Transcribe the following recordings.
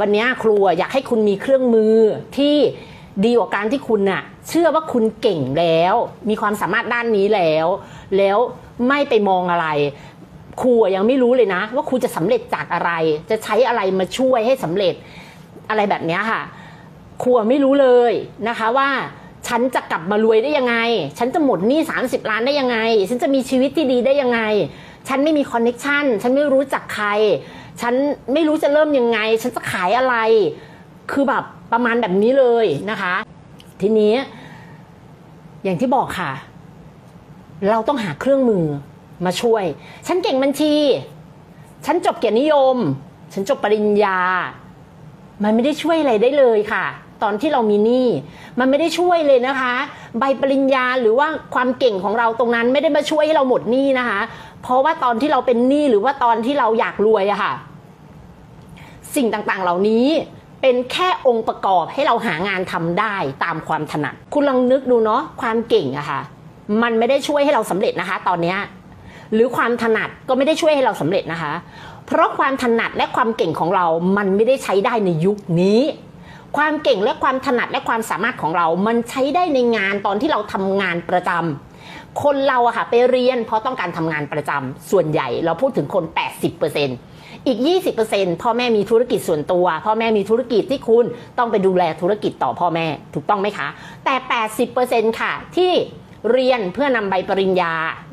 วันนี้ครูอยากให้คุณมีเครื่องมือที่ดีกว่าการที่คุณน่ะ เชื่อว่าคุณเก่งแล้ว มีความสามารถด้านนี้แล้ว แล้วไม่ไปมองอะไรครูยังไม่รู้เลยนะ ว่าครูจะสำเร็จจากอะไร จะใช้อะไรมาช่วยให้สำเร็จอะไรแบบนี้ค่ะครูไม่รู้เลยนะคะว่าฉันจะกลับมารวยได้ยังไง ฉันจะหมดหนี้30 ล้านได้ยังไง ฉันจะมีชีวิตที่ดีได้ยังไง ฉันไม่มีคอนเน็กชันฉันไม่รู้จักใคร ฉันไม่รู้จะเริ่มยังไง ฉันจะขายอะไร คือแบบประมาณแบบนี้เลยนะคะ ทีนี้ อย่างที่บอกค่ะ เราต้องหาเครื่องมือมาช่วย ฉันเก่งบัญชี ฉันจบเกียรตินิยม ฉันจบปริญญา มันไม่ได้ช่วยอะไรได้เลยค่ะ ตอนที่เรามีหนี้มันไม่ได้ช่วยเลยนะคะ ใบปริญญาหรือว่าความเก่งของเราตรงนั้นไม่ได้มาช่วยให้เราหมดหนี้นะคะ เพราะว่าตอนที่เราเป็นหนี้หรือว่าตอนที่เราอยากรวยอะค่ะ สิ่งต่างๆเหล่านี้เป็นแค่องค์ประกอบให้เราหางานทำได้ตามความถนัด คุณลองนึกดูเนาะความเก่งอะค่ะ มันไม่ได้ช่วยให้เราสำเร็จนะคะ ตอนเนี้ยหรือความถนัดก็ไม่ได้ช่วยให้เราสำเร็จนะคะ เพราะความถนัดและความเก่งของเรา มันไม่ได้ใช้ได้ในยุคนี้ ความเก่งและความถนัดและความสามารถของเรา มันใช้ได้ในงานตอนที่เราทำงานประจำ คนเราอะค่ะไปเรียนเพราะต้องการทำงานประจำส่วนใหญ่เราพูดถึงคน 80%อีก 20%พ่อแม่มีธุรกิจส่วนตัว พ่อแม่มีธุรกิจที่คุณต้องไปดูแลธุรกิจต่อพ่อแม่ถูกต้องไหมคะ แต่ 80%ค่ะที่เรียนเพื่อนำใบปริญญา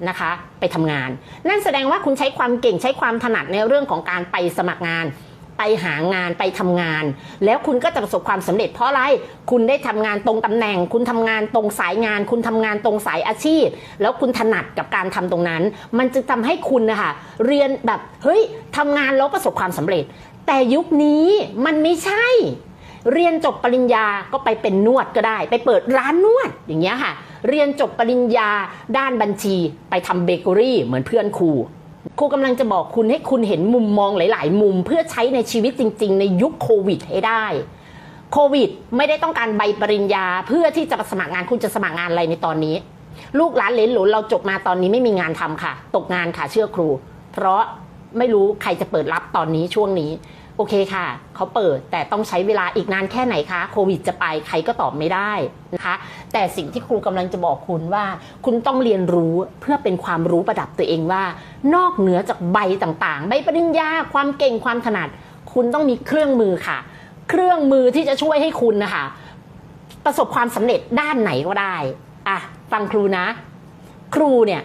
นะคะ ไปทำงาน นั่นแสดงว่าคุณใช้ความเก่งใช้ความถนัดในเรื่องของการไปสมัครงาน ไปหางานไปทำงาน แล้วคุณก็จะประสบความสำเร็จเพราะอะไร คุณได้ทำงานตรงตำแหน่ง คุณทำงานตรงสายงาน คุณทำงานตรงสายอาชีพ แล้วคุณถนัดกับการทำตรงนั้น มันจะทำให้คุณนะคะเรียนแบบเฮ้ยทำงานแล้วประสบความสำเร็จ แต่ยุคนี้มันไม่ใช่ เรียนจบปริญญาก็ไปเป็นนวดก็ได้ ไปเปิดร้านนวดอย่างเงี้ยค่ะ เรียนจบปริญญาด้านบัญชี ไปทำเบเกอรี่เหมือนเพื่อนครู ครูกำลังจะบอกคุณให้คุณเห็นมุมมองหลาย ๆ มุมเพื่อใช้ในชีวิตจริง ๆ ในยุคโควิดให้ได้โควิดไม่ได้ต้องการใบปริญญาเพื่อที่จะสมัครงานคุณจะสมัครงานอะไรในตอนนี้ ลูกหลานเลนหลุนเราจบมาตอนนี้ไม่มีงานทำค่ะ ตกงานค่ะเชื่อครู เพราะไม่รู้ใครจะเปิดรับตอนนี้ช่วงนี้ โอเคค่ะ เขาเปิดแต่ต้องใช้เวลาอีกนานแค่ไหนคะโควิดจะไปใครก็ตอบไม่ได้นะคะ แต่สิ่งที่ครูกำลังจะบอกคุณว่า คุณต้องเรียนรู้เพื่อเป็นความรู้ประดับตัวเองว่า นอกเหนือจากใบต่างๆ ใบปริญญาความเก่งความถนัด คุณต้องมีเครื่องมือค่ะ เครื่องมือที่จะช่วยให้คุณนะคะประสบความสำเร็จด้านไหนก็ได้อะฟังครูนะ ครูเนี่ย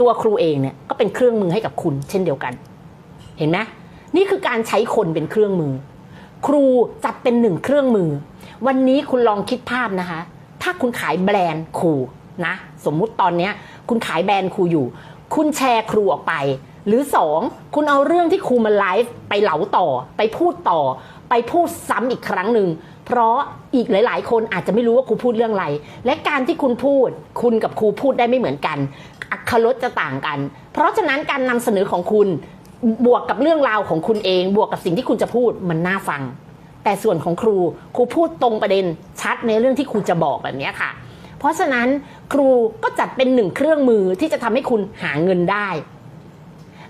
ตัวครูเองเนี่ยก็เป็นเครื่องมือให้กับคุณ เช่นเดียวกัน เห็นไหม นี่คือการใช้คนเป็นเครื่องมือ ครูจัดเป็นหนึ่งเครื่องมือ วันนี้คุณลองคิดภาพนะคะ ถ้าคุณขายแบรนด์ครูนะ สมมุติตอนนี้คุณขายแบรนด์ครูอยู่ คุณแชร์ครูออกไป หรือสองคุณเอาเรื่องที่ครูมาไลฟ์ไปเหลาต่อ ไปพูดต่อ ไปพูดซ้ำอีกครั้งหนึ่งเพราะอีกหลาย ๆ คนอาจจะไม่รู้ว่าครูพูดเรื่องอะไร และการที่คุณพูด คุณกับครูพูดได้ไม่เหมือนกัน อัครสจะต่างกัน เพราะฉะนั้นการนำเสนอของคุณ บวกกับเรื่องราวของคุณเอง บวกกับสิ่งที่คุณจะพูดมันน่าฟัง แต่ส่วนของครูครูพูดตรงประเด็นชัดในเรื่องที่ครูจะบอกแบบนี้ค่ะ เพราะฉะนั้นครูก็จัดเป็นหนึ่งเครื่องมือที่จะทำให้คุณหาเงินได้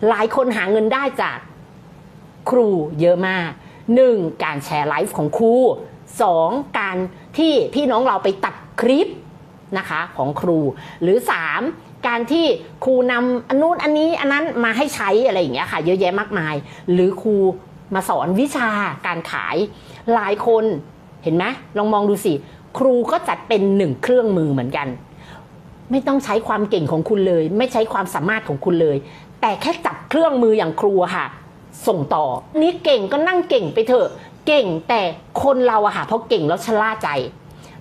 หลายคนหาเงินได้จากครูเยอะมากหนึ่งการแชร์ไลฟ์ของครูสองการที่พี่น้องเราไปตัดคลิปนะคะของครู หรือสาม การที่ครูนำอันนู้นอันนี้อันนั้นมาให้ใช้อะไรอย่างเงี้ยค่ะ เยอะแยะมากมาย หรือครูมาสอนวิชาการขายหลายคนเห็นไหมลองมองดูสิ ครูก็จัดเป็นหนึ่งเครื่องมือเหมือนกัน ไม่ต้องใช้ความเก่งของคุณเลย ไม่ใช้ความสามารถของคุณเลย แต่แค่จับเครื่องมืออย่างครูค่ะ ส่งต่อ นี่เก่งก็นั่งเก่งไปเถอะ เก่งแต่คนเราอะค่ะพอเก่งแล้วชะล่าใจ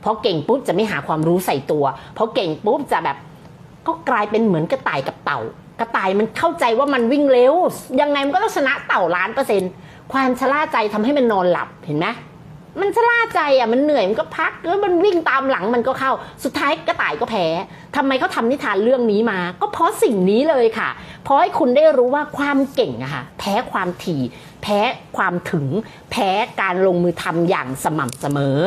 พอเก่งปุ๊บจะไม่หาความรู้ใส่ตัวพอเก่งปุ๊บจะแบบ ก็กลายเป็นเหมือนกระต่ายกับเต่า กระต่ายมันเข้าใจว่ามันวิ่งเร็ว ยังไงมันก็ต้องชนะเต่าล้านเปอร์เซ็นต์ความชะล่าใจทำให้มันนอนหลับเห็นไหมมันชะล่าใจอะมันเหนื่อยมันก็พักแล้วมันวิ่งตามหลังมันก็เข้า สุดท้ายกระต่ายก็แพ้ทำไมเขาทำนิทานเรื่องนี้มา ก็เพราะสิ่งนี้เลยค่ะ เพราะให้คุณได้รู้ว่าความเก่งอะค่ะแพ้ความถี่ แพ้ความถึง แพ้การลงมือทำอย่างสม่ำเสมอ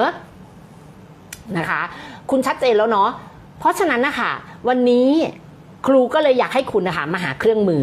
นะคะ คุณชัดเจนแล้วเนาะ เพราะฉะนั้นนะคะวันนี้ครูก็เลยอยากให้คุณนะคะมาหาเครื่องมือ